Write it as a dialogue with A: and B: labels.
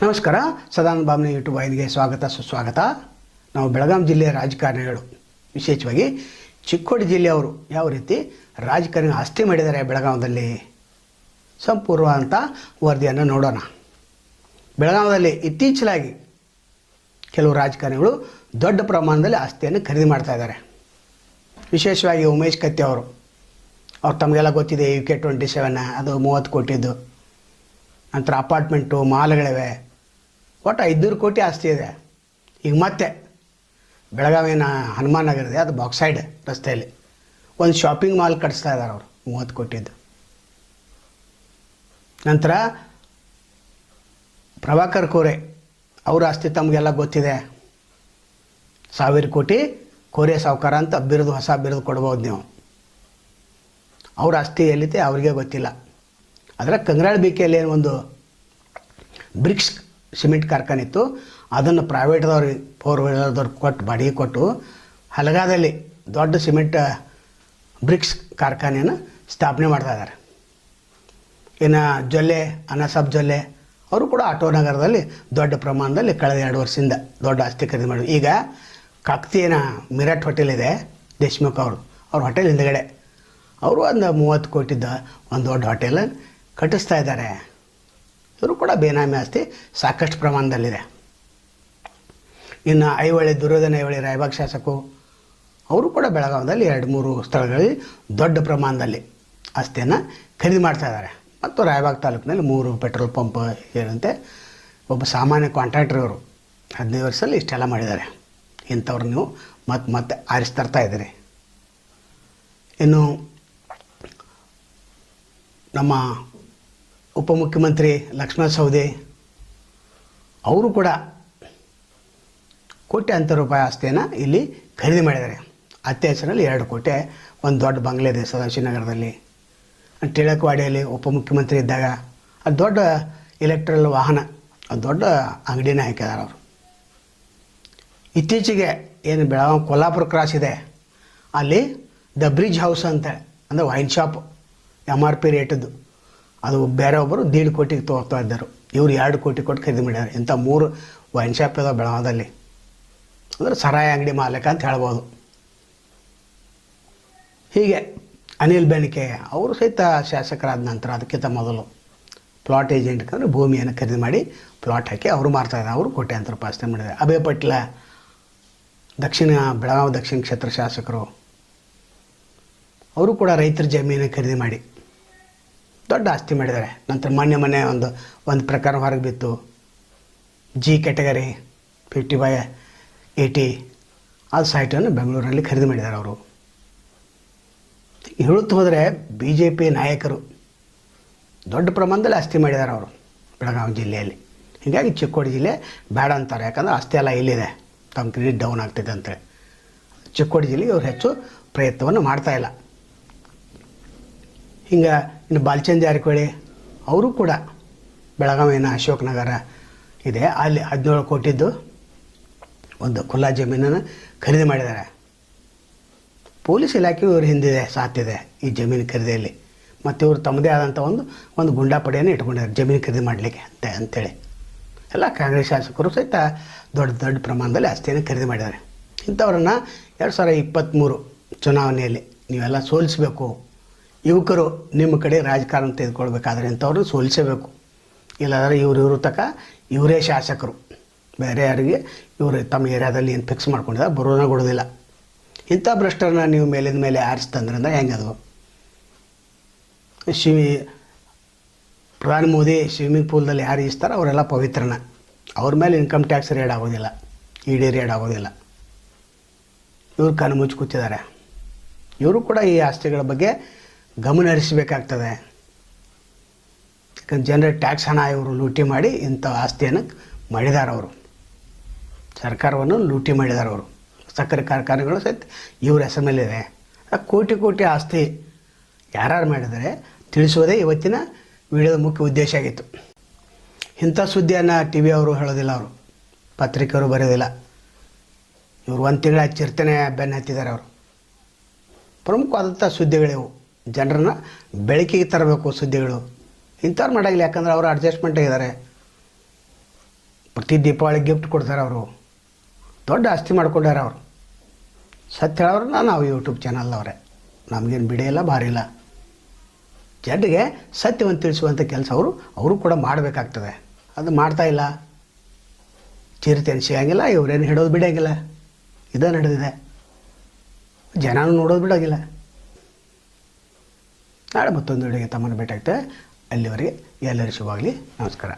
A: ನಮಸ್ಕಾರ. ಸದಾನಂದ ಬಾಮ್ನಿ ಯೂಟ್ಯೂಬ್ ವಾಹಿನಿಗೆ ಸ್ವಾಗತ, ಸುಸ್ವಾಗತ. ನಾವು ಬೆಳಗಾಂ ಜಿಲ್ಲೆಯ ರಾಜಕಾರಣಿಗಳು. ವಿಶೇಷವಾಗಿ ಚಿಕ್ಕೋಡಿ ಜಿಲ್ಲೆಯವರು ಯಾವ ರೀತಿ ರಾಜಕಾರಣಿ ಆಸ್ತಿ ಮಾಡಿದ್ದಾರೆ ಬೆಳಗಾವದಲ್ಲಿ? ಸಂಪೂರ್ಣ ಅಂತ ವರದಿಯನ್ನು ನೋಡೋಣ. ಬೆಳಗಾವದಲ್ಲಿ ಇತ್ತೀಚಲಾಗಿ ಕೆಲವು ರಾಜಕಾರಣಿಗಳು ದೊಡ್ಡ ಪ್ರಮಾಣದಲ್ಲಿ ಆಸ್ತಿಯನ್ನು ಖರೀದಿ ಮಾಡ್ತಾ ಇದ್ದಾರೆ. ವಿಶೇಷವಾಗಿ ಉಮೇಶ್ ಕತ್ತಿ ಅವರು. ಅವ್ರು ತಮಗೆಲ್ಲ ಗೊತ್ತಿದೆ ಯು ಕೆ ಟ್ವೆಂಟಿ ಸೆವೆನ್ ಅದು ಮೂವತ್ತು ಕೋಟಿದ್ದು. ನಂತರ ಅಪಾರ್ಟ್ಮೆಂಟು ಮಾಲ್ಗಳಿವೆ. ಒಟ್ಟು ಐದುನೂರು ಕೋಟಿ ಆಸ್ತಿ ಇದೆ. ಈಗ ಮತ್ತೆ ಬೆಳಗಾವಿನ ಹನುಮಾನ್ ನಗರ ಇದೆ ಅದು ಬಾಕ್ಸೈಡ್ ರಸ್ತೆಯಲ್ಲಿ ಒಂದು ಶಾಪಿಂಗ್ ಮಾಲ್ ಕಟ್ಸ್ತಾ ಇದ್ದಾರೆ ಅವರು, ಮೂವತ್ತು ಕೋಟಿದ್ದು ನಂತರ ಪ್ರಭಾಕರ್ ಕೋರೆ, ಅವ್ರ ಆಸ್ತಿ ತಮಗೆಲ್ಲ ಗೊತ್ತಿದೆ. ಸಾವಿರ ಕೋಟಿ ಕೋರೆ ಸಾವುಕಾರ ಅಂತ ಬಿರುದು, ಹೊಸ ಬಿರುದು ಕೊಡ್ಬೋದು ನೀವು. ಅವ್ರ ಆಸ್ತಿ ಎಲ್ಲಿದೆ ಅವ್ರಿಗೆ ಗೊತ್ತಿಲ್ಲ. ಆದರೆ ಕಂಗ್ರಾಳ ಬಿಕೆಯಲ್ಲಿ ಒಂದು ಬ್ರಿಕ್ಸ್ ಸಿಮೆಂಟ್ ಕಾರ್ಖಾನೆ ಇತ್ತು, ಅದನ್ನು ಪ್ರೈವೇಟ್ದವ್ರಿಗೆ ಫೋರ್ ವೀಲರ್ದವ್ರು ಕೊಟ್ಟು, ಬಾಡಿಗೆ ಕೊಟ್ಟು, ಹಲಗಾದಲ್ಲಿ ದೊಡ್ಡ ಸಿಮೆಂಟ್ ಬ್ರಿಕ್ಸ್ ಕಾರ್ಖಾನೆಯನ್ನು ಸ್ಥಾಪನೆ ಮಾಡ್ತಾ ಇದ್ದಾರೆ. ಇನ್ನು ಜೊಲ್ಲೆ, ಅನಸಾಬ್ ಜೊಲ್ಲೆ, ಅವರು ಕೂಡ ಆಟೋ ನಗರದಲ್ಲಿ ದೊಡ್ಡ ಪ್ರಮಾಣದಲ್ಲಿ ಕಳೆದ ಎರಡು ವರ್ಷದಿಂದ ದೊಡ್ಡ ಆಸ್ತಿ ಖರೀದಿ ಮಾಡಿದ್ರು. ಈಗ ಕಕ್ತಿಯನ ಮಿರಾಟ್ ಹೋಟೆಲ್ ಇದೆ, ದೇಶ್ಮುಖ್ ಅವರು, ಅವ್ರ ಹೋಟೆಲ್ ಹಿಂದ್ಗಡೆ. ಅವರು ಒಂದು ಮೂವತ್ತು ಕೋಟಿದ್ದ ಒಂದು ದೊಡ್ಡ ಹೋಟೆಲ್ ಕಟ್ಟಿಸ್ತಾ ಇದ್ದಾರೆ. ಇವರು ಕೂಡ ಬೇನಾಮಿ ಆಸ್ತಿ ಸಾಕಷ್ಟು ಪ್ರಮಾಣದಲ್ಲಿದೆ. ಇನ್ನು ಐಹೊಳೆ ದುರ್ಯೋಧನ ಐಹೊಳೆ ರಾಯಬಾಗ್ ಶಾಸಕು ಅವರು ಕೂಡ ಬೆಳಗಾವದಲ್ಲಿ ಎರಡು ಮೂರು ಸ್ಥಳಗಳಲ್ಲಿ ದೊಡ್ಡ ಪ್ರಮಾಣದಲ್ಲಿ ಆಸ್ತಿಯನ್ನು ಖರೀದಿ ಮಾಡ್ತಾ ಇದ್ದಾರೆ. ಮತ್ತು ರಾಯಬಾಗ್ ತಾಲೂಕಿನಲ್ಲಿ ಮೂರು ಪೆಟ್ರೋಲ್ ಪಂಪ್ ಏನಂತೆ ಒಬ್ಬ ಸಾಮಾನ್ಯ ಕಾಂಟ್ರಾಕ್ಟರ್ ಇವರು ಹದಿನೈದು ವರ್ಷದಲ್ಲಿ ಇಷ್ಟೆಲ್ಲ ಮಾಡಿದ್ದಾರೆ. ಇಂಥವ್ರು ನೀವು ಮತ್ತೆ ಮತ್ತೆ ಆರಿಸ್ತರ್ತಾ ಇದ್ದೀರಿ. ಇನ್ನು ನಮ್ಮ ಉಪಮುಖ್ಯಮಂತ್ರಿ ಲಕ್ಷ್ಮಣ ಸವದಿ, ಅವರು ಕೂಡ ಕೋಟ್ಯಾಂತರ ರೂಪಾಯಿ ಆಸ್ತಿಯನ್ನು ಇಲ್ಲಿ ಖರೀದಿ ಮಾಡಿದ್ದಾರೆ. ಅತ್ತೆ ಹೆಸರಲ್ಲಿ ಎರಡು ಕೋಟೆ, ಒಂದು ದೊಡ್ಡ ಬಂಗ್ಲೆ ಇದೆ ಸದಾಶಿವನಗರದಲ್ಲಿ ಟಿಳಕವಾಡಿಯಲ್ಲಿ ಉಪಮುಖ್ಯಮಂತ್ರಿ ಇದ್ದಾಗ ಅದು ದೊಡ್ಡ ಎಲೆಕ್ಟ್ರಲ್ ವಾಹನ ಅದು ದೊಡ್ಡ ಅಂಗಡಿನ ಹಾಕಿದ್ದಾರೆ ಅವರು. ಇತ್ತೀಚೆಗೆ ಏನು ಬೆಳಗಾವಿ ಕೊಲ್ಲಾಪುರ ಕ್ರಾಸ್ ಇದೆ. ಅಲ್ಲಿ ದ ಬ್ರಿಡ್ಜ್ ಹೌಸ್ ಅಂತ, ಅಂದರೆ wine shop M R P ರೇಟದ್ದು ಅದು ಬೇರೆ ಒಬ್ಬರು ದೀಡ್ ಕೋಟಿಗೆ ತೋರ್ತಾ ಇದ್ದರು. ಇವರು ಎರಡು ಕೋಟಿ ಕೊಟ್ಟು ಖರೀದಿ ಮಾಡ್ಯಾರ ಇಂಥ ಮೂರು ವೈನ್ ಶಾಪ್ ಇದಾವೆ ಬೆಳಗಾವದಲ್ಲಿ ಅಂದರೆ ಸರಾಯಿ ಅಂಗಡಿ ಮಾಲೀಕ ಅಂತ ಹೇಳ್ಬೋದು. ಹೀಗೆ ಅನಿಲ್ ಬೆನಕೆ ಅವರು ಸಹಿತ ಶಾಸಕರಾದ ನಂತರ ಅದಕ್ಕಿಂತ ಮೊದಲು ಪ್ಲಾಟ್ ಏಜೆಂಟ್ ಅಂದರೆ ಭೂಮಿಯನ್ನು ಖರೀದಿ ಮಾಡಿ ಪ್ಲಾಟ್ ಹಾಕಿ ಅವರು ಮಾರ್ತಾ ಇದ್ದಾರೆ. ಅವರು ಕೋಟ್ಯಾಂತರ ರೂಪಾಯಿ ಮಾಡಿದ್ದಾರೆ. ಅಭಯ ಪಟ್ಲ, ದಕ್ಷಿಣ ಬೆಳಗಾವಿ ದಕ್ಷಿಣ ಕ್ಷೇತ್ರ ಶಾಸಕರು, ಅವರು ಕೂಡ ರೈತರ ಜಮೀನು ಖರೀದಿ ಮಾಡಿ. ದೊಡ್ಡ ಆಸ್ತಿ ಮಾಡಿದ್ದಾರೆ. ನಂತರ ಮೊನ್ನೆ ಮೊನ್ನೆ ಒಂದು ಒಂದು ಪ್ರಕಾರ ಹೊರಗೆ ಬಿತ್ತು. G category fifty by eighty ಆ ಸೈಟನ್ನು ಬೆಂಗಳೂರಲ್ಲಿ ಖರೀದಿ ಮಾಡಿದ್ದಾರೆ ಅವರು. ಹೇಳುತ್ತಾ ಹೋದರೆ ಬಿ ಜೆ ಪಿ ನಾಯಕರು ದೊಡ್ಡ ಪ್ರಮಾಣದಲ್ಲಿ ಆಸ್ತಿ ಮಾಡಿದ್ದಾರೆ ಅವರು ಬೆಳಗಾವಿ ಜಿಲ್ಲೆಯಲ್ಲಿ. ಹೀಗಾಗಿ ಚಿಕ್ಕೋಡಿ ಜಿಲ್ಲೆ ಬೇಡ ಅಂತಾರೆ. ಯಾಕಂದ್ರೆ ಆಸ್ತಿ ಎಲ್ಲ ಇಲ್ಲಿದೆ. ತಮ್ಮ ಕ್ರೆಡಿಟ್ ಡೌನ್ ಆಗ್ತಿದೆ ಅಂತೇಳಿ ಚಿಕ್ಕೋಡಿ ಜಿಲ್ಲೆಗೆ ಅವ್ರು ಹೆಚ್ಚು ಪ್ರಯತ್ನವನ್ನು ಮಾಡ್ತಾಯಿಲ್ಲ ಹಿಂಗೆ ಇನ್ನು ಬಾಲ್ಚಂದ್ ಜಾರಕಿಹೊಳಿ ಅವರು ಕೂಡ ಬೆಳಗಾವಿನ ಅಶೋಕ್ ನಗರ ಇದೆ. ಅಲ್ಲಿ ಹದಿನೇಳು ಕೋಟಿದ್ದು ಒಂದು ಖುಲ್ಲಾ ಜಮೀನನ್ನು ಖರೀದಿ ಮಾಡಿದ್ದಾರೆ. ಪೊಲೀಸ್ ಇಲಾಖೆಯು ಇವ್ರ ಹಿಂದಿದೆ ಸಾಥಿದೆ ಈ ಜಮೀನು ಖರೀದಿಯಲ್ಲಿ. ಮತ್ತು ಇವರು ತಮ್ಮದೇ ಆದಂಥ ಒಂದು ಒಂದು ಗುಂಡಾಪಡೆಯನ್ನು ಇಟ್ಕೊಂಡಿದ್ದಾರೆ, ಜಮೀನು ಖರೀದಿ ಮಾಡಲಿಕ್ಕೆ ಅಂತ, ಅಂತೇಳಿ. ಎಲ್ಲ ಕಾಂಗ್ರೆಸ್ ಶಾಸಕರು ಸಹಿತ ದೊಡ್ಡ ದೊಡ್ಡ ಪ್ರಮಾಣದಲ್ಲಿ ಆಸ್ತಿಯನ್ನು ಖರೀದಿ ಮಾಡಿದ್ದಾರೆ. ಇಂಥವ್ರನ್ನ ಎರಡು ಸಾವಿರ ಇಪ್ಪತ್ತ್ಮೂರು ಚುನಾವಣೆಯಲ್ಲಿ ನೀವೆಲ್ಲ ಸೋಲಿಸಬೇಕು ಯುವಕರು ನಿಮ್ಮ ಕಡೆ ರಾಜಕಾರಣ ತೆಗೆದುಕೊಳ್ಬೇಕಾದ್ರೆ ಇಂಥವ್ರನ್ನ ಸೋಲಿಸಬೇಕು. ಇಲ್ಲಾಂದರೆ ಇವರು ಇವರು ತಕ ಇವರೇ ಶಾಸಕರು. ಬೇರೆ ಯಾರಿಗೆ? ಇವರು ತಮ್ಮ ಏರಿಯಾದಲ್ಲಿ ಏನು ಫಿಕ್ಸ್ ಮಾಡ್ಕೊಂಡಿದ್ದಾರೆ ಬರೋನ ಕೊಡೋದಿಲ್ಲ. ಇಂಥ ಭ್ರಷ್ಟರನ್ನ ನೀವು ಮೇಲಿಂದ ಮೇಲೆ ಆರಿಸ್ತಂದ್ರೆ ಹೆಂಗದು? ಶಿವಿ, ಪ್ರಧಾನಿ ಮೋದಿ ಸ್ವಿಮ್ಮಿಂಗ್ ಪೂಲ್ದಲ್ಲಿ ಯಾರು ಈಸ್ತಾರೋ ಅವರೆಲ್ಲ ಪವಿತ್ರನ. ಅವ್ರ ಮೇಲೆ ಇನ್ಕಮ್ ಟ್ಯಾಕ್ಸ್ ರೇಡ್ ಆಗೋದಿಲ್ಲ. ಇ ಡಿ ರೇಡ್ ಆಗೋದಿಲ್ಲ. ಇವ್ರು ಕಣ್ಣು ಮುಚ್ಚಿ ಕೂತಿದ್ದಾರೆ ಇವರು ಕೂಡ ಈ ಆಸ್ತಿಗಳ ಬಗ್ಗೆ ಗಮನ ಹರಿಸಬೇಕಾಗ್ತದೆ. ಯಾಕಂದ್ರೆ ಜನರ ಟ್ಯಾಕ್ಸ್ ಹಣ ಇವರು ಲೂಟಿ ಮಾಡಿ ಇಂಥ ಆಸ್ತಿಯನ್ನು ಮಾಡಿದ್ದಾರೆ ಅವರು. ಸರ್ಕಾರವನ್ನು ಲೂಟಿ ಮಾಡಿದ್ದಾರೆ ಅವರು. ಸಕ್ಕರೆ ಕಾರ್ಖಾನೆಗಳು ಸಹಿತ ಇವ್ರ ಹೆಸರ ಮೇಲಿದೆ ಆ ಕೋಟಿ ಕೋಟಿ ಆಸ್ತಿ ಯಾರ್ಯಾರು ಮಾಡಿದರೆ ತಿಳಿಸೋದೇ ಇವತ್ತಿನ ವಿಡಿಯೋದ ಮುಖ್ಯ ಉದ್ದೇಶ ಆಗಿತ್ತು. ಇಂಥ ಸುದ್ದಿಯನ್ನು ಟಿ ವಿ ಅವರು ಹೇಳೋದಿಲ್ಲ ಅವರು. ಪತ್ರಿಕೆಯವರು ಬರೆಯೋದಿಲ್ಲ. ಇವರು ಒಂದು ತಿಂಗಳ ಚಿರ್ತನೆ ಬೆನ್ನ ಹತ್ತಿದ್ದಾರೆ ಅವರು. ಪ್ರಮುಖವಾದಂಥ ಸುದ್ದಿಗಳಿವು. ಜನರನ್ನ ಬೆಳಕಿಗೆ ತರಬೇಕು ಸುದ್ದಿಗಳು. ಇಂಥವ್ರು ಮಾಡಾಗಿಲ್ಲ ಯಾಕಂದ್ರೆ ಅವರು ಅಡ್ಜಸ್ಟ್ಮೆಂಟ್ ಆಗಿದ್ದಾರೆ. ಪ್ರತಿ ದೀಪಾವಳಿ ಗಿಫ್ಟ್ ಕೊಡ್ತಾರೆ ಅವರು. ದೊಡ್ಡ ಆಸ್ತಿ ಮಾಡಿಕೊಂಡಾರೆ ಅವರು. ಸತ್ಯ ಹೇಳೋರು ನಾವು ಯೂಟ್ಯೂಬ್ ಚಾನಲ್ ಅವರೇ ನಮಗೇನು ಬಿಡಿಯಿಲ್ಲ ಭಾರಿಲ್ಲ ಜನರಿಗೆ ಸತ್ಯವನ್ನು ತಿಳಿಸುವಂಥ ಕೆಲಸ ಅವರು ಅವರು ಕೂಡ ಮಾಡಬೇಕಾಗ್ತದೆ. ಅದು ಮಾಡ್ತಾ ಇಲ್ಲ. ಚಿರತೆಯನ್ನು ಸಿಗಂಗಿಲ್ಲ ಇವರೇನು ಹಿಡೋದು ಬಿಡೋಂಗಿಲ್ಲ. ಇದೇ ನಡೆದಿದೆ. ಜನನೂ ನೋಡೋದು ಬಿಡೋಂಗಿಲ್ಲ. ನಾಳೆ ಮತ್ತೊಂದು ವಿಡಿಯೋಗೆ ತಮ್ಮನ್ನು ಭೇಟಾಗ್ತೇವೆ ಅಲ್ಲಿವರೆಗೆ ಎಲ್ಲರಿಗೂ ಶುಭವಾಗಲಿ. ನಮಸ್ಕಾರ.